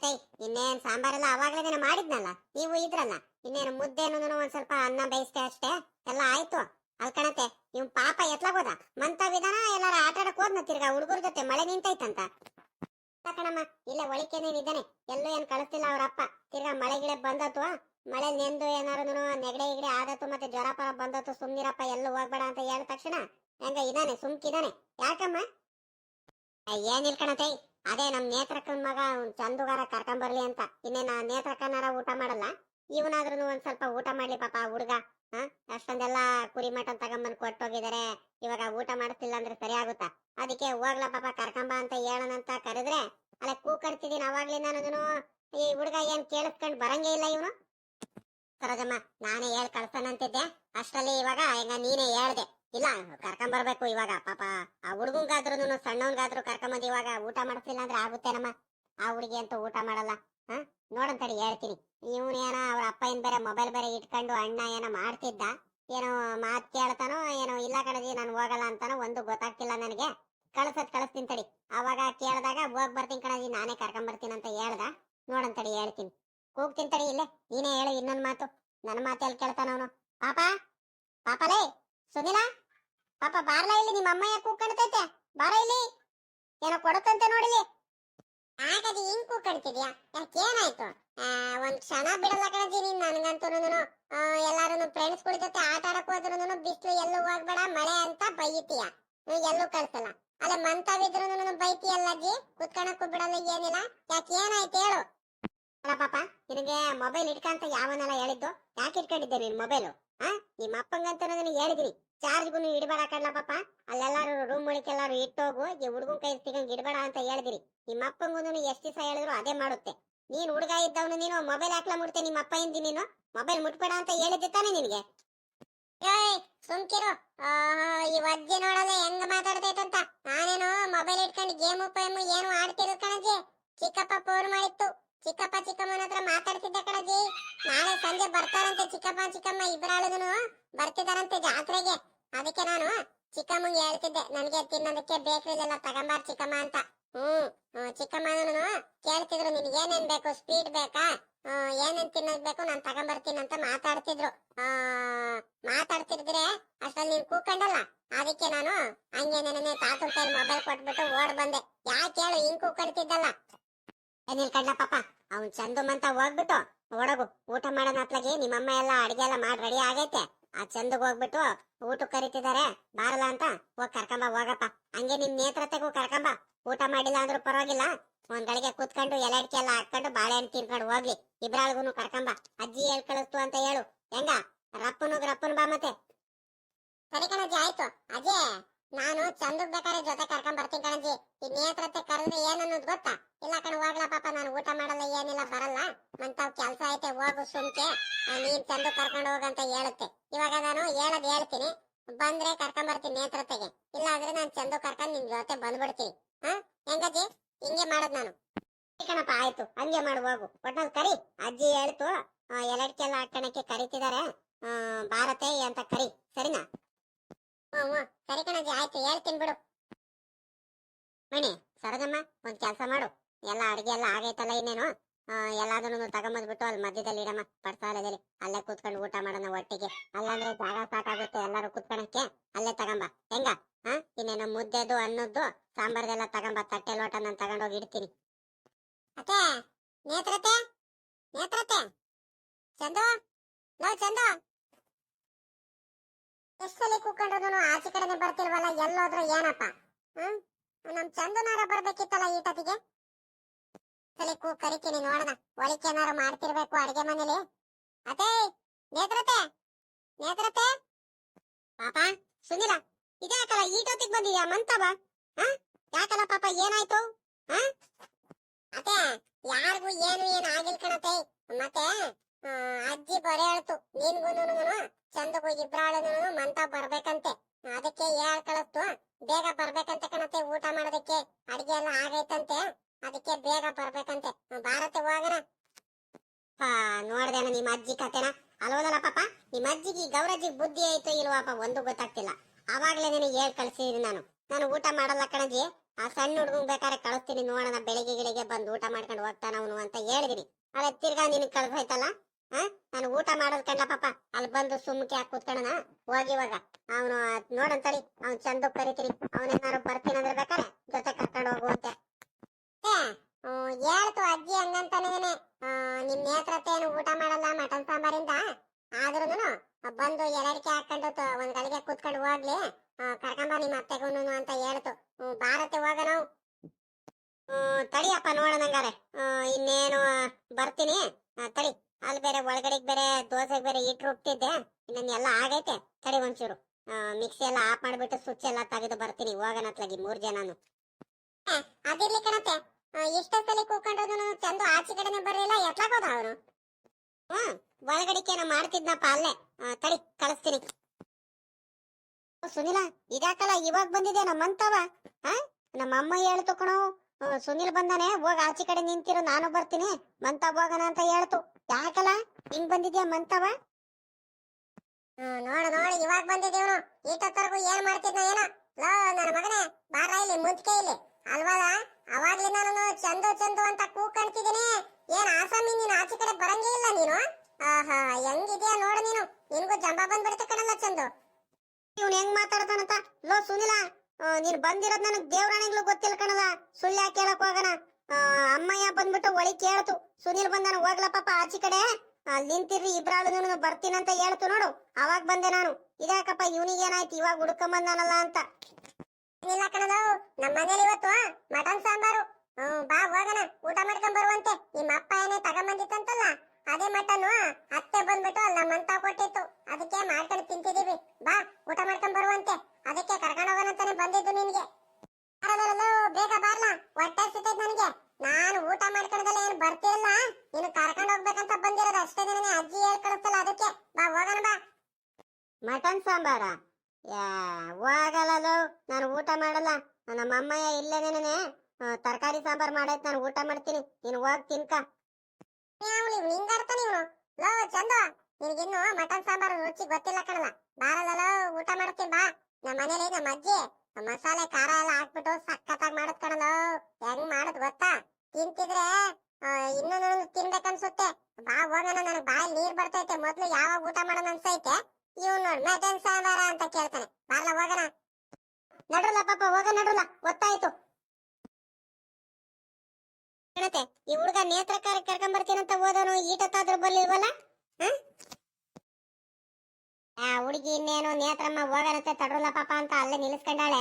ಸೈ ಇನ್ನೇನ್ ಸಾಂಬಾರೆಲ್ಲ ಅವಾಗಲೇ ಮಾಡಿದ್ನಲ್ಲ? ನೀವು ಇದ್ರಲ್ಲ. ಇನ್ನೇನು ಮುದ್ದೆನು ಒಂದ್ ಸ್ವಲ್ಪ ಅನ್ನ ಬೇಯಿಸ್ತೆ ಅಷ್ಟೇ? ಎಲ್ಲ ಆಯ್ತು? ಅಲ್ಕಣತೆ ಇವ್ ಪಾಪ ಎತ್ಲಾಗೋದ? ಮಂತ ವಿಧಾನ ಎಲ್ಲಾರ ಆಟ ಆಡಕ್ ಹೋದ್ನ ತಿರ್ಗಾ ಹುಡುಗರ ಜೊತೆ ಮಳೆ ನಿಂತೈತಂತ? ಕಣಮ್ಮ, ಇಲ್ಲ ಒಳಿಕೆನೇ ಇದ್ದಾನೆ. ಎಲ್ಲೂ ಏನ್ ಕಳಿಸ್ತಿಲ್ಲ ಅವ್ರಪ್ಪ ತಿರ್ಗಾ ಮಳೆ ಗಿಡ ಬಂದತ್ತು ಮಳೆ ನೆಂದು ಏನಾರು ನೆಗಡೆ ಗಿಗಡೆ ಆದತ್ತು ಮತ್ತೆ ಜ್ವರ ಪರ ಬಂದತ್ತು, ಸುಮ್ನಿರಪ್ಪ, ಎಲ್ಲೂ ಹೋಗ್ಬೇಡ ಅಂತ ಹೇಳಿದ ತಕ್ಷಣ ಹೆಂಗ ಇದಾನೆ ಸುಮ್ಕಿದಾನೆ ಯಾಕಮ್ಮ? ಏನ್ ಏನಿಲ್ ಕಣತೆ ಅದೇ ನಮ್ ನೇತ್ರಕ್ಕನ್ ಮಗ, ಅವ್ನ್ ಚಂದುಗಾರ ಕರ್ಕೊಂಬರ್ಲಿ ಅಂತ. ಇನ್ನೇನ ನೇತ್ರಕ್ಕನಾರ ಊಟ ಮಾಡಲ್ಲ? ಇವನಾದ್ರೂ ಒಂದ್ ಸ್ವಲ್ಪ ಊಟ ಮಾಡ್ಲಿ ಪಾಪ ಹುಡುಗ, ಹ? ಅಷ್ಟೊಂದೆಲ್ಲ ಕುರಿ ಮಟನ್ ತಗೊಂಬಂದ್ ಕೊಟ್ಟೋಗಿದಾರೆ, ಇವಾಗ ಊಟ ಮಾಡ್ತಿಲ್ಲ ಅಂದ್ರೆ ಸರಿ ಆಗುತ್ತಾ? ಅದಕ್ಕೆ ಹೋಗ್ಲಾ ಪಾಪ ಕರ್ಕೊಂಬ ಅಂತ ಹೇಳೋಣಂತ ಕರೆದ್ರೆ, ಅಲ್ಲ ಕೂಕಡ್ತಿದೀನಿ ಅವಾಗ್ಲಿಂದ ಈ ಹುಡುಗ ಏನ್ ಕೇಳಿಸ್ಕೊಂಡ್ ಬರಂಗೇ ಇಲ್ಲ ಇವನು? ಸರೋಜಮ್ಮ, ನಾನೇ ಹೇಳ್ ಕಳ್ಸೋಣಂತಿದ್ದೆ ಅಷ್ಟರಲ್ಲಿ ಇವಾಗ ಈಗ ನೀನೇ ಹೇಳ್ದೆ. ಇಲ್ಲ, ಕರ್ಕೊಂಬರ್ಬೇಕು ಇವಾಗ, ಪಾಪ. ಆ ಹುಡುಗಂಗಾದ್ರೂ ಸಣ್ಣವನ್ಗಾದ್ರು ಕರ್ಕೊಂಬಂದ್ ಇವಾಗ ಊಟ ಮಾಡಿಸ್ಲಿಲ್ಲ ಅಂದ್ರೆ ಆಗುತ್ತೇನಮ್ಮ? ಆ ಹುಡುಗಿ ಅಂತೂ ಊಟ ಮಾಡಲ್ಲ. ಹ? ನೋಡಂತಡಿ ಹೇಳ್ತೀನಿ. ಇವನೇನ ಅವ್ರ ಅಪ್ಪ ಏನ್ ಬೇರೆ ಮೊಬೈಲ್ ಬೇರೆ ಇಟ್ಕೊಂಡು ಅಣ್ಣ ಏನೋ ಮಾಡ್ತಿದ್ದ. ಏನೋ ಮಾತ್ ಕೇಳ್ತಾನೋ, ಏನೋ ಇಲ್ಲ ಕಣಜಿ, ನಾನು ಹೋಗಲ್ಲ ಅಂತಾನೋ, ಒಂದು ಗೊತ್ತಾಗ್ತಿಲ್ಲ ನನಗೆ. ಕಳ್ಸದ್ ಕಳಿಸ್ತೀನಿ ತಡಿ. ಅವಾಗ ಕೇಳಿದಾಗ ಹೋಗ್ ಬರ್ತೀನಿ ಕಣಜಿ, ನಾನೇ ಕರ್ಕೊಂಡ್ ಬರ್ತೀನಿ ಅಂತ ಹೇಳ್ದ. ನೋಡಂತಡಿ ಹೇಳ್ತೀನಿ. ಕೂಗ್ತೀನಿ ತಡಿ ಇಲ್ಲೇ. ನೀನೇ ಹೇಳು ಇನ್ನೊಂದು ಮಾತು. ನನ್ನ ಮಾತೆಲ್ಲಿ ಕೇಳ್ತಾನ ಅವನು. ಪಾಪ ಪಾಪಲೇ ಸುನಿಲ, ಪಾಪ ಬಾರ್ಲ ಇಲ್ಲಿ, ನಿಮ್ಮ ಅಮ್ಮಯ್ಯ ಕೂಗ್ಕಣ್ತೈತೆ ಬಾರ ಇಲ್ಲಿ. ಏನೋ ಕೊಡುತ್ತಂತೆ ನೋಡಿಲಿ ಹಾಗಾದ್ರೆ ಹಿಂಗ್ ಕೂಗ್ಕಣ್ತಿದ್ಯಾ ಯಾಕೆ ಏನಾಯ್ತು? ಒಂದ್ ಕ್ಷಣ ಬಿಡಲ್ಲ ಕಣಜಿ ನೀನ್ ನನ್ಗಂತೂ ಎಲ್ಲಾರು ಫ್ರೆಂಡ್ಸ್ ಜೊತೆ ಆಟ ಆಡಕ್ ಹೋದ್ರು ಬಿಸ್ಲು ಎಲ್ಲೂ ಹೋಗ್ಬೇಡ, ಮಳೆ ಅಂತ ಬೈತೀಯ. ನೀವ್ ಎಲ್ಲೂ ಕಳ್ಸಲ್ಲ. ಅಲ್ಲ ಮಂತವಿದ್ರು ಬೈತೀಯಲ್ಲ ಅಜ್ಜಿ? ಕುತ್ಕೊಳಕ್ಕೂ ಬಿಡಲ್ಲ ಏನಿಲ್ಲ. ಯಾಕೆ ಏನಾಯ್ತು ಹೇಳು. ಅಲ್ಲ ಪಾಪ, ನಿನಗೆ ಮೊಬೈಲ್ ಇಟ್ಕಂತ ಯಾವನೆಲ್ಲ ಹೇಳಿದ್ದು? ಯಾಕೆ ಇಟ್ಕೊಂಡಿದ್ದೆ ನೀನ್ ಮೊಬೈಲು ಆ? ನಿಮ್ಮ ಅಪ್ಪಂಗಂತ ಹೇಳಿದಿರಿ. ಹೇಳಿದಿನಿ ಚಾರ್ಜ್ಗೂ ಇಡಬೇಡ ಕಡ್ಲ ಪಾಪ. ಅಲ್ಲೆಲ್ಲಾರು ರೂಮ್ ಒಳಗೆಲ್ಲಾರು ಇಟ್ಟೋಗು ಈ ಹುಡುಗನ್ ಕೈ ಸಿಗಂಗ್ ಇಡಬೇಡ ಅಂತ ಹೇಳಿದಿರಿ. ನಿಮ್ಮ ಅಪ್ಪಂಗೂ ಎಷ್ಟು ದಿವಸ ಹೇಳಿದ್ರು ಅದೇ ಮಾಡುತ್ತೆ. ನೀನ್ ಹುಡುಗ ಇದ್ದವನು ನೀನು ಮೊಬೈಲ್ ಹಾಕ್ಲಾ ಮುಡ್ತೆ ನಿಮ್ಮ ಅಪ್ಪ ನೀನು? ಮೊಬೈಲ್ ಮುಟ್ಬೇಡ ಅಂತ ಹೇಳಿದ್ದೆ ತಾನೆ ನಿನಗೆ? ಏಯ್, ಸುಮ್ಕಿರು. ಈ ವಜ್ಜೆ ನೋಡಲ್ಲ ಹೆಂಗ್ ಮಾತಾಡ್ತೈತಂತ ನಾನೇನು ಮೊಬೈಲ್ ಇಟ್ಕೊಂಡು ಗೇಮು ಪೇಮು ಏನು ಆಡ್ತಿರೋದ್ ಕಣಜಿ ಚಿಕ್ಕಪ್ಪ ಫೋನ್ ಮಾಡಿತ್ತು. ಚಿಕ್ಕಪ್ಪ ಚಿಕ್ಕಮ್ಮನ ಹತ್ರ ಮಾತಾಡ್ತಿದ್ದೆ ಕಣಜಿ. ನಾಳೆ ಸಂಜೆ ಬರ್ತಾರಂತೆ ಚಿಕ್ಕಪ್ಪ ಚಿಕ್ಕಮ್ಮ ಇಬ್ಬರಾಳುನು ಬರ್ತಿದಾರಂತೆ ಜಾತ್ರೆಗೆ. ಅದಕ್ಕೆ ನಾನು ಚಿಕ್ಕಮ್ಮಂಗೆ ಹೇಳ್ತಿದ್ದೆ, ನನಗೆ ತಿನ್ನೋದಕ್ಕೆ ಬೇಕರಿಲೆಲ್ಲ ತಗೊಂಬಾರ್ ಚಿಕ್ಕಮ್ಮ ಅಂತ. ಹ್ಮ್ ಚಿಕ್ಕಮ್ಮನ ಕೇಳ್ತಿದ್ರು ನಿನ್ಗೆ ಏನೇನ್ ಬೇಕು, ಸ್ವೀಟ್ ಬೇಕಾ? ಏನೇನ್ ತಿನ್ನೋದ್ ಬೇಕು, ನಾನ್ ತಗೊಂಬರ್ತೀನಿ ಅಂತ ಮಾತಾಡ್ತಿದ್ರು. ಆ, ಮಾತಾಡ್ತಿದ್ರೆ ಅಷ್ಟ್ರಲ್ಲಿ ನೀನ್ ಕೂಕಂಡಲ್ಲ. ಅದಕ್ಕೆ ನಾನು ಹಂಗೆ ನೆನೆ ತಾತನ ಕೈ ಮೊಬೈಲ್ ಕೊಟ್ಬಿಟ್ಟು ಓಡ್ ಬಂದೆ. ಯಾಕೆ ಹೇಳು ಹಿಂಗ್ ಕೂಕಡ್ತಿದ್ದಲ್ಲ. ಏನಿಲ್ ಕಣ್ಣ ಪಾಪ. ಅವ್ನ್ ಚಂದು ಮಂತ ಹೋಗ್ಬಿಟ್ಟು ಒಡಗು ಊಟ ಮಾಡೋಣ ಅತ್ಲಾಗಿ ನಿಮ್ಮಮ್ಮ ಎಲ್ಲ ಅಡಿಗೆ ಎಲ್ಲ ಮಾಡಿ ರೆಡಿ ಆಗೈತೆ. ಆ ಚಂದಗ್ ಹೋಗ್ಬಿಟ್ಟು ಊಟಕ್ ಕರಿತಿದಾರೆ, ಬಾರಲ್ಲ ಅಂತ ಹೋಗ್ ಕರ್ಕೊಂಬ, ಹೋಗಪ್ಪ. ಹಂಗೆ ನಿಮ್ ನೇತ್ರತೆಗೂ ಕರ್ಕೊಂಬ. ಊಟ ಮಾಡಿಲ್ಲ ಅಂದ್ರೂ ಪರವಾಗಿಲ್ಲ. ಒಂದ್ ಗಳಿಗೆ ಕೂತ್ಕೊಂಡು ಎಲೆ ಅಡಿಕೆ ಎಲ್ಲ ಹಾಕೊಂಡು ಬಾಳೆಹಣ್ಣು ತಿನ್ಕೊಂಡು ಹೋಗ್ಲಿ. ಇಬ್ರಾಳ್ಗುನು ಕರ್ಕೊಂಬ. ಅಜ್ಜಿ ಹೇಳ್ ಕಳಿಸ್ತು ಅಂತ ಹೇಳು. ಹೆಂಗ? ರಪ್ಪನು ರಪ್ಪನ್ ಬಾ ಮತ್ತೆ. ಸರಿ ಕಣಜ್ಜಿ, ಆಯ್ತು. ಅಜ್ಜಿ. ನಾನು ಚಂದಕ್ ಬೇಕಾದ್ರೆ ಜೊತೆ ಕರ್ಕೊಂಡ್ ಬರ್ತೀನಿ ಕಣಜಿ ಈ ನೇತ್ರತೆ ಕರೆದ್ರೆ ಏನನ್ನೋದು ಗೊತ್ತಾ? ಇಲ್ಲ ಕಣ, ಹೋಗ್ಲ ಪಾಪ, ನಾನು ಊಟ ಮಾಡಲ್ಲ, ಏನಿಲ್ಲ, ಬರಲ್ಲ. ಮಂತಾವ್ ಕೆಲ್ಸ ಐತೆ, ಹೋಗು, ಸುಮ್ಕೆ. ನೀನ್ ಚಂದು ಕರ್ಕೊಂಡು ಹೋಗಂತ ಹೇಳುತ್ತೆ. ಇವಾಗ ನಾನು ಹೇಳದ್ ಹೇಳ್ತೀನಿ. ಬಂದ್ರೆ ಕರ್ಕೊಂಡ್ ಬರ್ತೀನಿ ನೇತ್ರತೆಗೆ ಇಲ್ಲ ಅಂದ್ರೆ ನಾನ್ ಚಂದು ಕರ್ಕೊಂಡ್ ನಿನ್ ಜೊತೆ ಬಂದ್ಬಿಡ್ತೀನಿ. ಹಾ? ಹೆಂಗಜ್ಜಿ? ಹಿಂಗೆ ಮಾಡೋದ್ ನಾನು. ಕಣಪ್ಪ, ಆಯ್ತು. ಹಂಗೆ ಮಾಡು, ಹೋಗು. ಒಟ್ನಲ್ಲಿ ಕರಿ. ಅಜ್ಜಿ ಹೇಳ್ತು ಆಟಣಕ್ಕೆ ಹಾಕಣಕ್ಕೆ ಕರಿತಿದಾರೆ. ಭಾರತೆ ಅಂತ ಕರಿ. ಸರಿನಾ? ಹ್ಞೂ ಸರಿ ಕಣಜ್ಜಿ, ಆಯ್ತು. ಹೇಳ್ತೀನಿ ಬಿಡು. ಮಣಿ ಸರೋಜಮ್ಮ ಒಂದ್ ಕೆಲಸ ಮಾಡು. ಎಲ್ಲ ಅಡಿಗೆ ಎಲ್ಲ ಆಗೈತಲ್ಲ ಇನ್ನೇನು? ಎಲ್ಲಾದ್ರೂ ತಗೊಂಬಂದ್ಬಿಟ್ಟು ಅಲ್ಲಿ ಮಧ್ಯದಲ್ಲಿ ಇಡಮ್ಮ ಪಡ್ಸಾಲದಲ್ಲಿ ಅಲ್ಲೇ ಕೂತ್ಕೊಂಡು ಊಟ ಮಾಡೋಣ ಒಟ್ಟಿಗೆ. ಅಲ್ಲಾಂದ್ರೆ ಜಾಗ ಸಾಕಾಗುತ್ತೆ ಎಲ್ಲಾರು ಕೂತ್ಕೊಳಕ್ಕೆ. ಅಲ್ಲೇ ತಗೊಂಬ. ಹೆಂಗ? ಹಾ ಇನ್ನೇನು ಮುದ್ದೆದು, ಅನ್ನದ್ದು, ಸಾಂಬಾರ್ದೆಲ್ಲ ತಗೊಂಬ. ತಟ್ಟೆ ಲೋಟ ನಾನು ತಗೊಂಡೋಗಿ ಇಡ್ತೀನಿ. ಅತ್ತೆ ನೇತ್ರತೆ ನೇತ್ರತೆ ಚಂದು? ಲೋ, ಚಂದು? ಎಷ್ಟು ಕೂಕೊಂಡ್ರು ಆಚೆ ಕಡೆನೆ ಬರ್ತಿಲ್ವಲ್ಲ, ಎಲ್ಲೋದ್ರು ಏನಪ್ಪ? ಹ್ಮ್? ನಮ್ ಚಂದನಾರ ಬರ್ಬೇಕಿತ್ತಲ್ಲ ಈಟತಿಗೆ ಸಲಿ ಕೂ, ಕರಿತೀನಿ ನೋಡೋಣ. ಒಳಿಕೆ ಏನಾರು ಮಾಡ್ತಿರ್ಬೇಕು ಅಡಿಗೆ ಮನೇಲಿ? ಅದೇ, ನೇತ್ರತೆ ನೇತ್ರತೆ. ಪಾಪ, ಸುನಿಲ ಇದ್ಯಾಕಲ್ಲ ಈಟೊತ್ತಿಗೆ ಬಂದಿದ್ಯಾ? ಮಂತವ ಹ? ಯಾಕಲ್ಲ ಪಾಪ, ಏನಾಯ್ತು? ಹ? ಅದೇ, ಯಾರಿಗೂ ಏನು ಏನು ಆಗಿಲ್ ಕಣತೆ. ಮತ್ತೆ ಅಜ್ಜಿ ಬರೆ ಹೇಳ್ತು ನಿನ್ಗೂನು ಚಂದಗೂ ಇಬ್ರಾಳನು ಮಂತ ಬರ್ಬೇಕಂತೆ. ಅದಕ್ಕೆ ಹೇಳ್ ಕಳಿಸ್ತು. ಬೇಗ ಬರ್ಬೇಕಂತೆ ಕಣತೆ ಊಟ ಮಾಡೋದಕ್ಕೆ. ಅಡಿಗೆ ಎಲ್ಲ ಆಗೈತಂತೆ. ಅದಕ್ಕೆ ಬೇಗ ಬರ್ಬೇಕಂತೆ. ಭಾರತ ಹೋಗಣ. ನೋಡ್ದೇನ ನಿಮ್ಮ ಅಜ್ಜಿ ಕತೆನ ಅಲ್ವದಲ್ಲ ಪಾಪ. ನಿಮ್ಮ ಅಜ್ಜಿಗೆ ಗೌರಜ್ಜಿ ಬುದ್ಧಿ ಆಯ್ತು ಇಲ್ವಾಪ ಒಂದು ಗೊತ್ತಾಗ್ತಿಲ್ಲ. ಅವಾಗ್ಲೇ ನಿನಗೆ ಹೇಳ್ ಕಳ್ಸಿದೀನಿ ನಾನು. ನಾನು ಊಟ ಮಾಡಲ್ಲ ಕಣಜಿ ಆ ಸಣ್ಣ ಹುಡುಗ ಬೇಕಾದ್ರೆ ಕಳಿಸ್ತೀನಿ. ನೋಡೋಣ, ಬೆಳಿಗ್ಗೆ ಗಿಳಿಗೆ ಬಂದು ಊಟ ಮಾಡ್ಕೊಂಡು ಹೋಗ್ತಾನ ಅವನು ಅಂತ ಹೇಳಿದಿನಿ. ಅದೇ ತಿರ್ಗಾ ನಿನಗ್ ಕಳ್ಸೋಯ್ತಲ್ಲ? ನಾನು ಊಟ ಮಾಡೋದ್ ಪಾಪ ಅಲ್ಲಿ ಬಂದು ಸುಮ್ಕೆ ಹಾಕಿ ಕೂತ್ಕೊಳ್ಳೋಣ ಹೋಗಿ ಇವಾಗ. ಅವನು ನೋಡಂತಳಿ ಅವ್ನು ಚಂದ ಕರಿತೀರಿ ಅವನೇನಾರು ಬರ್ತೀನಿ ಅಂದ್ರೆ ಬೇಕಾರೆ ಜೊತೆ ಕರ್ಕೊಂಡು ಹೋಗುವಂತೆ. ಹೇಳ್ತು ಅಜ್ಜಿ ಹಂಗಂತಾನೇನೆ ನಿಮ್ ನೇತ್ರತೆ ಏನು ಊಟ ಮಾಡಲ್ಲ ಮಟನ್ ಸಾಂಬಾರಿಂದ? ಆದ್ರೂನು ಬಂದು ಎರಡಿಕೆ ಹಾಕೊಂಡು ಒಂದ್ ಗಳಿಗೆ ಕೂತ್ಕೊಂಡು ಹೋಗ್ಲಿ. ಕರ್ಕೊಂಬ ನಿಮ್ಮ ಅತ್ತೆಗೂನು ಅಂತ ಹೇಳ್ತು. ಭಾರತೆ ಹೋಗ ನಾವು. ತಡಿಯಪ್ಪ ನೋಡೋಣಂಗಾರೆ ಇನ್ನೇನು ಬರ್ತೀನಿ. ತಡಿ. ಅಲ್ಲಿ ಬೇರೆ ಒಳಗಡೆ ಬೇರೆ ದೋಸೆಗೆ ಬೇರೆ ಇಟ್ಟು ರುಬ್ತಿದ್ದೆ ಇನ್ನೊಂದು ಎಲ್ಲ ಆಗೈತೆ. ತಡಿ ಒಂಚೂರು. ಮಿಕ್ಸಿ ಎಲ್ಲ ಆಫ್ ಮಾಡ್ಬಿಟ್ಟು ಸ್ವಿಚ್ ಎಲ್ಲ ತೆಗೆದು ಬರ್ತೀನಿ ಹೋಗನತ್ಲಾಗಿ ಮೂರ್ ಜನನು. ಅದಿರ್ಲಿ ಕಣತೆ ಎಷ್ಟೋ ಕೂಕೊಂಡ್ರು ಚಂದು ಆಚೆ ಕಡೆನೆ ಬರಲಿಲ್ಲ ಎತ್ಲಾಕೋದ ಅವನು? ಹ್ಮ್ ಒಳಗಡಿಕೆನ ಮಾಡ್ತಿದ್ನಪ್ಪ ಅಲ್ಲೇ. ತಡಿ, ಕಳಿಸ್ತೀನಿ. ಸುನಿಲ, ಇದ್ಯಾಕಲ್ಲ ಇವಾಗ ಬಂದಿದೆ ನಮ್ಮಂತವ? ಹಾ ನಮ್ಮ ಅಮ್ಮ ಹೇಳ್ತು ಕಣೋ. ಸುನಿಲ್ ಬಂದಾನೆ, ಹೋಗ ಆಚೆ ಕಡೆ ನಿಂತಿರು, ನಾನು ಬರ್ತೀನಿ. ಮಂತ ಹೋಗೋಣ ಅಂತ ಹೇಳ್ತು. ಯಾಕಲ್ಲ ಹಿಂಗ್ ಬಂದಿದ್ಯಾ ಮಂತವ? ನೋಡು ನೋಡು, ಇವಾಗ ಬಂದಿದ್ದೀವನು ಈಟೊತ್ತರ್ಗು ಏನ್ ಮಾಡ್ತಿದ್ನ ಏನ? ಲೋ ನನ್ನ ಮಗನೇ ಬಾರ ಇಲ್ಲಿ, ಮುಂದ್ಕೆ ಇಲ್ಲಿ. ಅಲ್ವಲ್ಲ ಅವಾಗ್ಲಿಂದ ನಾನು ಚಂದು ಚಂದು ಅಂತ ಕೂಕಣ್ತಿದ್ದೀನಿ. ಏನ್ ಆಸಾಮಿ ನೀನು ಆಚೆ ಕಡೆ ಬರಂಗೇ ಇಲ್ಲ ನೀನು? ಆಹಾ, ಹೆಂಗಿದ್ಯಾ ನೋಡು ನೀನು. ನಿನ್ಗೂ ಜಂಬ ಬಂದ್ಬಿಡ್ತು ಕಣಲ್ಲ ಚಂದು. ಇವ್ನು ಹೆಂಗ್ ಮಾತಾಡ್ತಾನಂತ? ಲೋ, ಸುನಿಲ ನೀನ್ ಬಂದಿರೋದ್ ನನಗ್ ದೇವ್ರಾಣಿಗ್ಲು ಗೊತ್ತಿಲ್ಲ ಕಣಲ್ಲ. ಸುಳ್ಳ್ಯಾ ಕೇಳಕ್ ಹೋಗೋಣ ಅಮ್ಮಯ್ಯ ಬಂದ್ಬಿಟ್ಟು ಒಳಿ ಕೇಳ್ತು. ಸುನಿಲ್ ಬಂದಾನ, ಹೋಗ್ಲ ಪಾಪ ಆಚೆ ಕಡೆ. ಅಲ್ಲಿ ನಿಂತಿರ್ರಿ ಇಬ್ರಾಳು ಬರ್ತೀನಂತ ಹೇಳ್ತು ನೋಡು. ಅವಾಗ ಬಂದೆ ನಾನು. ಇದ್ಯಾಕಪ್ಪ ಇವನಿಗೆ ಏನಾಯ್ತು? ಇವಾಗ ಹುಡ್ಕೊಂಬಂದಾನಲ್ಲ ಅಂತ. ಇಲ್ಲ ನಮ್ಮ ಮನೇಲಿ ಇವತ್ತು ಮಟನ್ ಸಾಂಬಾರು. ಬಾ, ಹೋಗೋಣ. ಊಟ ಮಾಡ್ಕೊಂಡ್ ಬರುವಂತೆ. ನಿಮ್ಮ ಅಪ್ಪ ಏನೇ ತಗೊಂಬಂದಿತ್ತಂತಲ್ಲ, ಅದೇ ಮಟನ್ ಅತ್ತೆ ಬಂದ್ಬಿಟ್ಟು ಅಲ್ಲಿ ನಮ್ಮಂತ ಕೊಟ್ಟಿತ್ತು. ಅದಕ್ಕೆ ಮಾಡ್ಕೊಂಡು ತಿಂತಿದೀವಿ ಬಾ, ಊಟ ಮಾಡ್ಕೊಂಡ್ ಬರುವಂತೆ. ಅದಕ್ಕೆ ಕರ್ಕೊಂಡು ಹೋಗೋಣ ಅಂತಾನೆ ಬಂದಿದ್ದು ನಿನ್ಗೆ ಬರಬರಲು ಬೇಗ ಬಾರ್ಲಾ ಹೊಟ್ಟೆ ಸಿತೈತ್ ನನಗೆ. ನಾನು ಊಟ ಮಾಡ್ಕೊಂಡದಲ್ಲ ಏನು ಬರ್ತಿಲ್ಲ ನೀನು ಕರ್ಕೊಂಡು ಹೋಗ್ಬೇಕಂತ ಬಂದಿರೋದು ಅಷ್ಟೇ ನನಗೆ ಅಜ್ಜಿ ಹೇಳ್ ಕಳಿಸ್ತಲ್ಲ ಅದಕ್ಕೆ. ಬಾ, ಹೋಗೋಣ ಬಾ. ಮಟನ್ ಸಾಂಬಾರ? ಹೋಗಲ್ಲ ನಾನು ಊಟ ಮಾಡಲ್ಲ. ನಮ್ಮ ಅಮ್ಮಯ್ಯ ಇಲ್ಲೇನೇನೆ ತರಕಾರಿ ಸಾಂಬಾರ್ ಮಾಡೈತ್. ನಾನು ಊಟ ಮಾಡ್ತೀನಿ. ನೀನು ಹೋಗ್ ತಿನ್ಕ. ಹಿಂಗಾಡ್ತಾನೆ ನೀನು? ಲೋ, ಚಂದ. ನಿನಗಿನ್ನು ಮಟನ್ ಸಾಂಬಾರ್ ರುಚಿ ಗೊತ್ತಿಲ್ಲ ಕಣಲ್ಲ. ಬಾರಲ್ಲ ಊಟ ಮಾಡ್ತೀನಿ, ಬಾ. ನಮ್ಮ ಮನೇಲಿ ನಮ್ಮ ಅಜ್ಜಿ. ಮಸಾಲೆ ಖಾರ ಎಲ್ಲ ಹಾಕ್ಬಿಟ್ಟು ಸಖತ್ತಾಗಿ ಮಾಡದ್ ಕಣಲು ಹೆಂಗ್ ಮಾಡದ್ ಗೊತ್ತಾ? ತಿಂತಿದ್ರೆ ಇನ್ನೂ ತಿನ್ಬೇಕನ್ಸುತ್ತೆ ಬಾ ಹೋಗೋಣ ನನಗ್ ಬಾಯಿ ನೀರ್ ಬರ್ತೈತೆ. ಮೊದ್ಲು ಯಾವಾಗ ಊಟ ಮಾಡೋಣ ಅನ್ಸೈತೆ? ಇವ್ ನೋಡ್ ಮಟನ್ ಸಾಂಬಾರ ಅಂತ ಕೇಳ್ತಾನೆ. ಬಾರ್ಲ, ಹೋಗೋಣ. ನಡ್ರಲ್ಲ ಪಾಪ, ಹೋಗ, ನಡ್ರಲ್ಲ. ಗೊತ್ತಾಯ್ತು. ಈ ಹುಡುಗ ನೇತ್ರಕಾರ ಕರ್ಕೊಂಡ್ ಬರ್ತೀನಂತ ಹೋದವನು, ಈಟತ್ತಾದ್ರೂ ಬರ್ಲಿಲ್ವಲ್ಲ ಹ? ಆ ಹುಡುಗಿ ಇನ್ನೇನು ನೇತ್ರಮ್ಮ ಹೋಗನಂತೆ, ತಡ್ರಲ್ಲ ಪಾಪ ಅಂತ ಅಲ್ಲೇ ನಿಲ್ಲಿಸ್ಕೊಂಡಾಳೆ.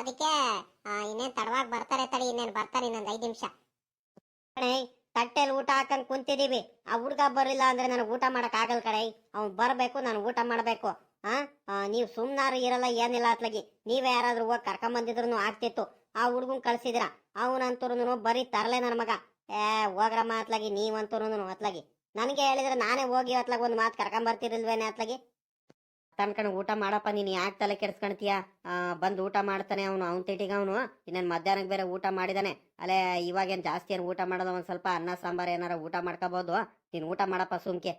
ಅದಕ್ಕೆ ಇನ್ನೇನ್ ತಡವಾಗಿ ಬರ್ತಾರೆ ತಡಿ, ಇನ್ನೇನ್ ಬರ್ತಾರೆ ಇನ್ನೊಂದ್ ಐದ್ ನಿಮಿಷ. ತಟ್ಟೆಲ್ ಊಟ ಹಾಕೊಂಡ್ ಕುಂತಿದೀವಿ. ಆ ಹುಡ್ಗ ಬರಲಿಲ್ಲ ಅಂದ್ರೆ ನನಗೆ ಊಟ ಮಾಡಕ್ ಆಗಲ್ ಕಡೆ ಅವ್ನ್ ಬರ್ಬೇಕು, ನಾನು ಊಟ ಮಾಡ್ಬೇಕು. ಆ ನೀವ್ ಸುಮ್ನಾರು ಇರಲ್ಲ, ಏನಿಲ್ಲ ಅತ್ಲಗಿ. ನೀವೇ ಯಾರಾದ್ರೂ ಹೋಗಿ ಕರ್ಕೊಂಡ್ ಬಂದಿದ್ರು ಆಗ್ತಿತ್ತು. ಆ ಹುಡ್ಗನ್ ಕಳ್ಸಿದ್ರ. ಅವನಂತೂರು ಬರೀ ತರಲೆ ನನ್ನ ಮಗ. ಏ, ಹೋಗ್ರಮ್ಮ ಅತ್ಲಾಗಿ ನೀವಂತೂರು ಅತ್ಲಾಗಿ. ನನಗೆ ಹೇಳಿದ್ರೆ ನಾನೇ ಹೋಗಿ ಅತ್ಲಾಗ ಒಂದ್ ಮಾತು ಕರ್ಕೊಂಡ್ ಬರ್ತಿರಲ್ವೇನೆ ಅತ್ಲಾಗಿ? ತನ್ಕಣ ಊಟ ಮಾಡಪ್ಪ, ನೀನು ಯಾಕೆ ತಲೆ ಕೆಡ್ಸ್ಕೊಳ್ತೀಯ ಬಂದು ಊಟ ಮಾಡ್ತಾನೆ ಅವನು, ಅವ್ನ ತಿಟಿಗೆ ಅವನು. ಇನ್ನೇನು ಮಧ್ಯಾಹ್ನಕ್ಕೆ ಬೇರೆ ಊಟ ಮಾಡಿದಾನೆ. ಅಲ್ಲೇ ಇವಾಗೇನು ಜಾಸ್ತಿ ಏನು ಊಟ ಮಾಡೋದು, ಒಂದು ಸ್ವಲ್ಪ ಅನ್ನ, ಸಾಂಬಾರ್ ಏನಾರ ಊಟ ಮಾಡ್ಕೋಬೋದು? ನೀನು ಊಟ ಮಾಡಪ್ಪ ಸುಮ್ಕೆ.